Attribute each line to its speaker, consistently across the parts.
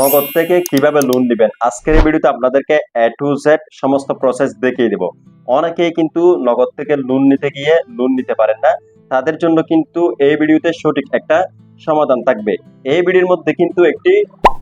Speaker 1: নগদ থেকে কীভাবে লোন নেবেন? আজকের এই ভিডিওতে আপনাদেরকে এ টু জেড সমস্ত প্রসেস দেখিয়ে দেব। অনেকেই কিন্তু নগদ থেকে লোন নিতে গিয়ে লোন নিতে পারেন না। তাদের জন্য কিন্তু এই ভিডিওতে সঠিক একটা সমাধান থাকবে। এই ভিডিওর মধ্যে কিন্তু একটি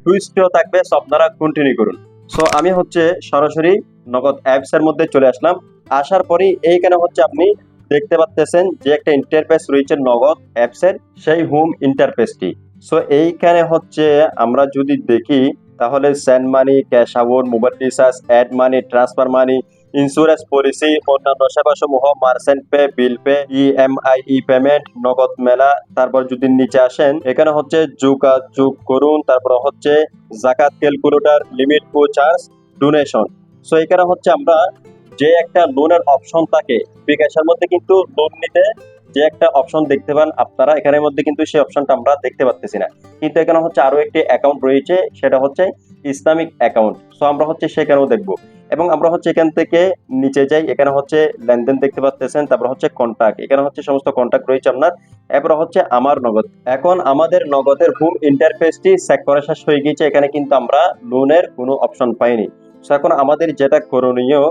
Speaker 1: টুইস্টও থাকবে সো আপনারা কন্টিনিউ করুন। সো আমি হচ্ছে সরাসরি নগদ অ্যাপস এর মধ্যে চলে আসলাম। আসার পরেই এইখানে হচ্ছে আপনি দেখতে পাচ্তেছেন যে একটা ইন্টারফেস রয়েছে নগদ অ্যাপস এর, সেই হোম ইন্টারফেসটি সো এইখানে হচ্ছে আমরা যদি দেখি, তাহলে send money cash out mobile recharge add money transfer money insurance policy অন্যান্য সেবাসমূহ merchant pay bill pay EMI e payment Nagad মেলা, তারপর যদি নিচে আসেন, এখানে হচ্ছে যোগাযোগ করুন, তারপর হচ্ছে জাকাত ক্যালকুলেটর লিমিট ও চার্জ ডোনেশন সো এখানে হচ্ছে আমরা যে একটা লোনের অপশন থাকে, বিকাশের মধ্যে কিন্তু লোন নিতে যে একটা অপশন দেখতে পান আপনারা, এখানের মধ্যে কিন্তু সেই অপশনটা আমরা দেখতে পাচ্তেছি না। কিন্তু এখানে হচ্ছে আরও একটি অ্যাকাউন্ট রয়েছে, সেটা হচ্ছে ইসলামিক অ্যাকাউন্ট সো আমরা হচ্ছে সেখানেও দেখব। এবং আমরা হচ্ছে এখান থেকে নিচে যাই, এখানে হচ্ছে লেনদেন দেখতে পাচ্তেছেন তারপর হচ্ছে কন্ট্যাক্ট এখানে হচ্ছে সমস্ত কন্ট্যাক্ট রয়েছে আপনার। এরপর হচ্ছে আমার নগদ। এখন আমাদের নগদের হোম ইন্টারফেসটি চেক করা শেষ হয়ে গিয়েছে, এখানে কিন্তু আমরা লোনের কোনো অপশন পাইনি। সো এখন আমাদের যেটা করণীয়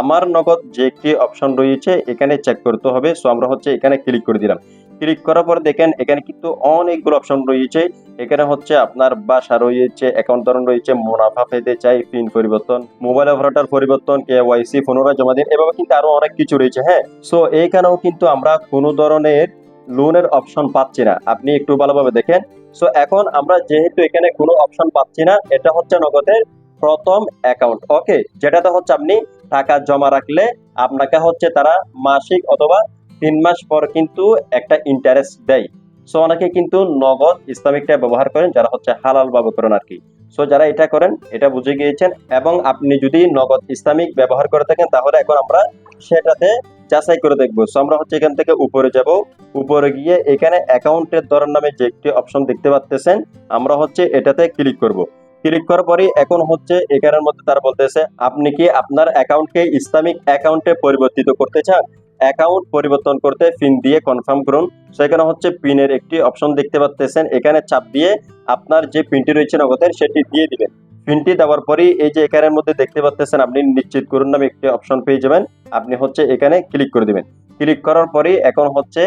Speaker 1: আমার নগদ যে কি অপশন রয়েছে, এখানে চেক করতে হবে। সো আমরা হচ্ছে এখানে ক্লিক করে দিলাম। ক্লিক করার পরে দেখেন, এখানে কিন্তু অনেকগুলো অপশন রয়েছে। এখানে হচ্ছে আপনার বাসা রয়েছে অ্যাকাউন্ট ধরন রয়েছে, মুনাফা পেতে চাই পিন পরিবর্তন মোবাইল অপারেটর পরিবর্তন কে ওয়াইসি পুনরায় জমা দিন, এভাবে কিন্তু আরও অনেক কিছু রয়েছে হ্যাঁ? সো এইখানেও কিন্তু আমরা কোনো ধরনের লোনের অপশন পাচ্ছি না। আপনি একটু ভালোভাবে দেখেন। সো এখন আমরা যেহেতু এখানে কোনো অপশন পাচ্ছি না, এটা হচ্ছে নগদের প্রথম অ্যাকাউন্ট ওকে যেটাতে হচ্ছে আপনি টাকা জমা রাখলে আপনাকে হচ্ছে তারা মাসিক অথবা তিন মাস পর কিন্তু একটা ইন্টারেস্ট দেয়। সো অনেকে কিন্তু নগদ ইসলামিকটা ব্যবহার করেন, যারা হচ্ছে হালাল ভাবে করেন আর কি সো যারা এটা করেন, এটা বুঝে গিয়েছেন এবং আপনি যদি নগদ ইসলামিক ব্যবহার করে থাকেন, তাহলে এখন আমরা সেটাতে যাচাই করে দেখব। সো আমরা হচ্ছে এখান থেকে উপরে যাব। উপরে গিয়ে এখানে অ্যাকাউন্টের ধরন নামে যে একটি অপশন দেখতে পাচ্তেছেন আমরা হচ্ছে এটাতে ক্লিক করব। ক্লিক করার পরে এখন হচ্ছে এখানের মধ্যে তারা বলতেছে, আপনি কি আপনার অ্যাকাউন্টকে ইসলামিক অ্যাকাউন্টে পরিবর্তিত করতে চান? অ্যাকাউন্ট পরিবর্তন করতে পিন দিয়ে কনফার্ম করুন। সেখানে হচ্ছে পিনের একটি অপশন দেখতে পাচ্তেছেন। এখানে চাপ দিয়ে আপনার যে পিনটি রয়েছে নগদের, সেটি দিয়ে দিবেন। পিনটি দেওয়ার পরেই এই যে এখানের মধ্যে দেখতে পাচ্তেছেন, আপনি নিশ্চিত করুন নামে একটি অপশন পেয়ে যাবেন। আপনি হচ্ছে এখানে ক্লিক করে দিবেন। ক্লিক করার পরেই এখন হচ্ছে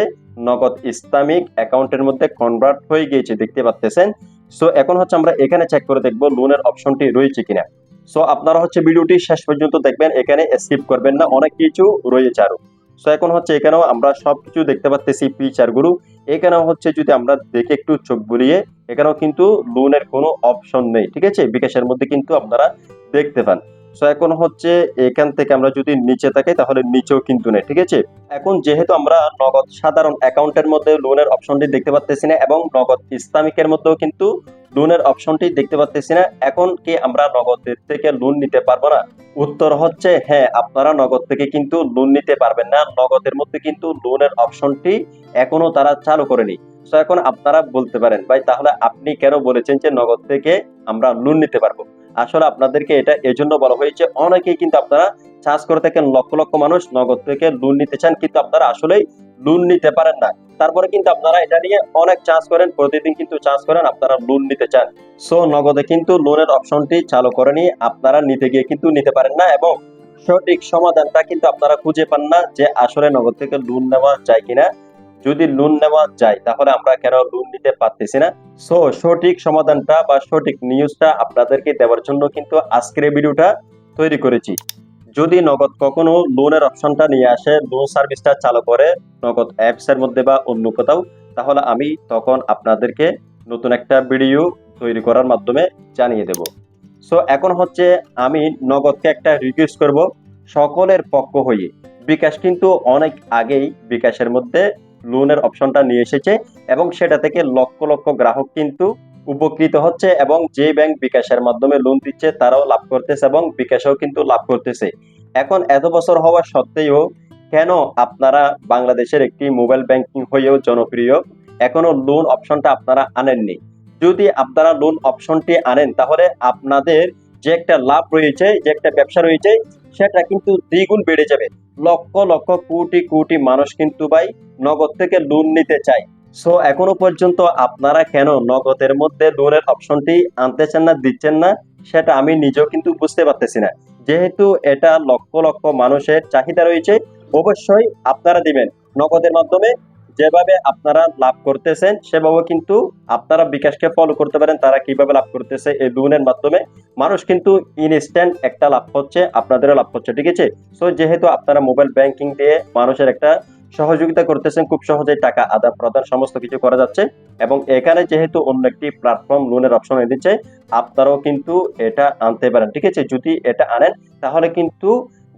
Speaker 1: নগদ ইসলামিক অ্যাকাউন্টের মধ্যে কনভার্ট হয়ে গিয়েছে, দেখতে পাচ্তেছেন। সো এখন হচ্ছে আমরা এখানে চেক করে দেখব লোনের অপশনটি রয়েছে কিনা। সো আপনারা হচ্ছে ভিডিওটি শেষ পর্যন্ত দেখবেন, এখানে স্কিপ করবেন না, অনেক কিছু রয়েছে আরও। সো এখন হচ্ছে এখানেও আমরা সব কিছু দেখতে পাচ্তেছি ফিচারগুলো এখানেও হচ্ছে যদি আমরা দেখে একটু চোখ বুলিয়ে, এখানেও কিন্তু লোনের কোনো অপশন নেই, ঠিক আছে? বিকাশের মধ্যে কিন্তু আপনারা দেখতে পান। সো এখন হচ্ছে এখান থেকে আমরা যদি নিচে থাকি তাহলে নিচেও কিন্তু নেই, ঠিক আছে? এখন যেহেতু আমরা নগদ সাধারণ অ্যাকাউন্টের মধ্যে লোনের অপশনটি দেখতে পাচ্তেছি না এবং নগদ ইসলামিকের মধ্যেও কিন্তু লোনের অপশনটি দেখতে পাচ্তেছি না, এখন কি আমরা নগদের থেকে লোন নিতে পারব না? উত্তর হচ্ছে হ্যাঁ আপনারা নগদ থেকে কিন্তু লোন নিতে পারবেন না, নগদের মধ্যে কিন্তু লোনের অপশনটি এখনও তারা চালু করেনি। তো এখন আপনারা বলতে পারেন, ভাই, তাহলে আপনি কেন বলেছেন যে নগদ থেকে আমরা লোন নিতে পারব? আসলে আপনাদেরকে এটা এজন্য বলা হয়েছে, অনেকেই কিন্তু আপনারা চার্জ করে থাকেন লক্ষ লক্ষ মানুষ, নগদ থেকে লোন নিতে চান, কিন্তু আপনারা আসলেই লোন নিতে পারেন না। তারপরে কিন্তু আপনারা এটা নিয়ে অনেক চার্জ করেন, প্রতিদিন কিন্তু চার্জ করেন, আপনারা লোন নিতে চান। সো নগদে কিন্তু লোনের অপশনটি চালু করেনি আপনারা নিতে গিয়ে কিন্তু নিতে পারেন না এবং সঠিক সমাধানটা কিন্তু আপনারা খুঁজে পান না যে আসলে নগদ থেকে লোন নেওয়া যায় কিনা। যদি লোন নেওয়া যায়, তাহলে আমরা কেন লোন নিতে পারতেছি না? সো সঠিক সমাধানটা বা সঠিক নিউজটা আপনাদেরকে দেওয়ার জন্য কিন্তু আজকের ভিডিওটা তৈরি করেছি। যদি নগদ কখনো লোনের অপশনটা নিয়ে আসে লোন সার্ভিসটা চালু করে, নগদ অ্যাপস এর মধ্যে বা অন্য কোথাও, তাহলে আমি তখন আপনাদেরকে নতুন একটা ভিডিও তৈরি করার মাধ্যমে জানিয়ে দেব। সো এখন হচ্ছে আমি নগদকে একটা রিকোয়েস্ট করব সকলের পক্ষ হয়ে। বিকাশ কিন্তু অনেক আগেই বিকাশের মধ্যে লোনের অপশনটা নিয়ে এসেছে এবং সেটা থেকে লক্ষ লক্ষ গ্রাহক কিন্তু উপকৃত হচ্ছে এবং যে ব্যাংক বিকাশের মাধ্যমে লোন দিচ্ছে তারাও লাভ করতেছে এবং বিকাশও কিন্তু লাভ করতেছে। এখন এত বছর হওয়া সত্ত্বেও কেন আপনারা বাংলাদেশের একটি মোবাইল ব্যাংকিং হয়েও জনপ্রিয়? এখনও লোন অপশনটা আপনারা আনেননি। যদি আপনারা লোন অপশনটি আনেন, তাহলে আপনাদের যে একটা লাভ রয়েছে, যে একটা ব্যবসা রয়েছে, সেটা কিন্তু দ্বিগুণ বেড়ে যাবে। লক্ষ লক্ষ কোটি কোটি মানুষ কিন্তু ভাই নগদ থেকে লোন নিতে চায়। সো এখনও পর্যন্ত আপনারা কেন নগদের মধ্যে লোনের অপশনটি আনতেছেন না, দিচ্ছেন না, সেটা আমি নিজেও কিন্তু বুঝতে পারতেছি না। যেহেতু এটা লক্ষ লক্ষ মানুষের চাহিদা রয়েছে, অবশ্যই আপনারা দিবেন। নগদের মাধ্যমে যেভাবে আপনারা লাভ করতেছেন, সেভাবে কিন্তু আপনারা বিকাশকে ফলো করতে পারেন। তারা কীভাবে লাভ করতেছে এই লোনের মাধ্যমে। মানুষ কিন্তু ইনস্ট্যান্ট একটা লাভ হচ্ছে আপনাদেরও লাভ হচ্ছে ঠিক আছে? সো যেহেতু আপনারা মোবাইল ব্যাংকিং দিয়ে মানুষের একটা সহযোগিতা করতেছেন, খুব সহজেই টাকা আদান প্রদান সমস্ত কিছু করা যাচ্ছে। এবং এখানে যেহেতু অন্য একটি প্ল্যাটফর্ম লোনের অপশন দিচ্ছে, আপনারাও কিন্তু এটা আনতে পারেন, ঠিক আছে? যদি এটা আনেন, তাহলে কিন্তু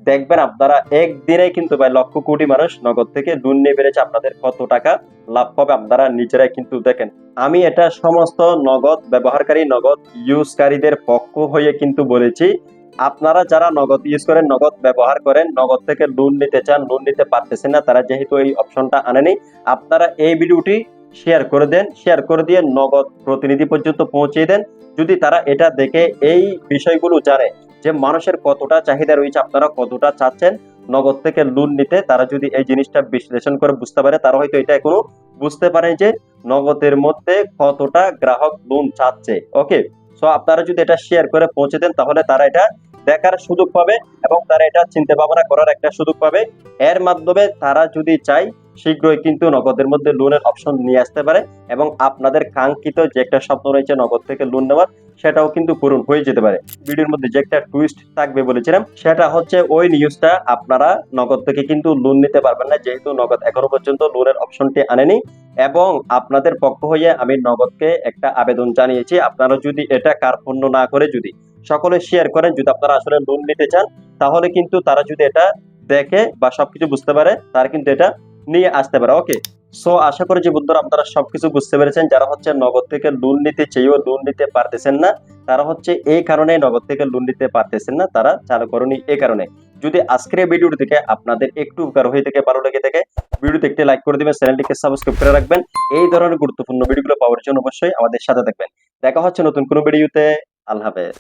Speaker 1: দেখবেন আপনারা একদিনে কিন্তু ভাই লক্ষ কোটি মানুষ নগদ থেকে লোন নিয়ে বেড়েছে। আপনাদের কত টাকা লাভ হবে আপনারা নিজেরাই কিন্তু দেখেন। আমি এটা সমস্ত নগদ, ব্যবহারকারী নগদ, ইউজকারীদের পক্ষ হয়ে কিন্তু বলেছি, আপনারা যারা নগদ ইউজ করেন, নগদ ব্যবহার করেন, নগদ থেকে লোন নিতে চান, লোন নিতে পারতেছেন না, তারা যেহেতু এই অপশনটা আনেনি, আপনারা এই ভিডিওটি শেয়ার করে দেন শেয়ার করে দিয়ে নগদ প্রতিনিধি পর্যন্ত পৌঁছে দেন। যদি তারা এটা দেখে এই বিষয়গুলো জানে যে মানুষের কতটা চাহিদা রয়েছে, আপনারা কতটা চাচ্ছেন, নগদ থেকে লোন নিতে, তারা যদি এই জিনিসটা বিশ্লেষণ করে বুঝতে পারে, তারা হয়তো এটা এখনও বুঝতে পারে যে নগদের মধ্যে কতটা গ্রাহক লোন চাচ্ছে। ওকে সো আপনারা যদি এটা শেয়ার করে পৌঁছে দেন, তাহলে তারা এটা দেখার সুযোগ পাবে এবং তারা এটা চিন্তা ভাবনা করার একটা সুযোগ পাবে। এর মাধ্যমে তারা যদি চাই শীঘ্রই কিন্তু নগদের মধ্যে লোনের অপশন নিয়ে আসতে পারে এবং আপনাদের কাঙ্ক্ষিত যে একটা স্বপ্ন রয়েছে নগদ থেকে লোন নেওয়ার সেটাও কিন্তু পূরণ হয়ে যেতে পারে। ভিডিওর মধ্যে যে একটা টুইস্ট থাকবে বলেছিলাম, সেটা হচ্ছে ওই নিউজটা আপনারা নগদ থেকে কিন্তু লোন নিতে পারবেন না, যেহেতু নগদ এখনও পর্যন্ত লোনের অপশনটি আনেনি এবং আপনাদের পক্ষ হয়ে আমি নগদকে একটা আবেদন জানিয়েছি। আপনারা যদি এটা কার্পণ্য না করে যদি সকলে শেয়ার করেন, যদি আপনারা আসলে লোন নিতে চান, তাহলে কিন্তু তারা যদি এটা দেখে বা সবকিছু বুঝতে পারে, তারা কিন্তু এটা নিয়ে আসতে পারে। ওকে সো আশা করি যে বন্ধুরা আপনারা সবকিছু বুঝতে পেরেছেন। যারা হচ্ছে নগদ থেকে লোন নিতে চেয়েও লোন নিতে পারতেছেন না, তারা হচ্ছে এই কারণে নগদ থেকে লোন নিতে পারতেছেন না, তারা চালু করেনি এই কারণে। যদি আজকের এই ভিডিওটি থেকে আপনাদের একটু উপকার হয়ে থেকে, ভালো লেগে থাকে ভিডিওতে একটি লাইক করে দিবেন চ্যানেলটিকে সাবস্ক্রাইব করে রাখবেন। এই ধরনের গুরুত্বপূর্ণ ভিডিওগুলো পাওয়ার জন্য অবশ্যই আমাদের সাথে থাকবেন। দেখা হচ্ছে নতুন কোনো ভিডিওতে আল্লাহ হাফেজ।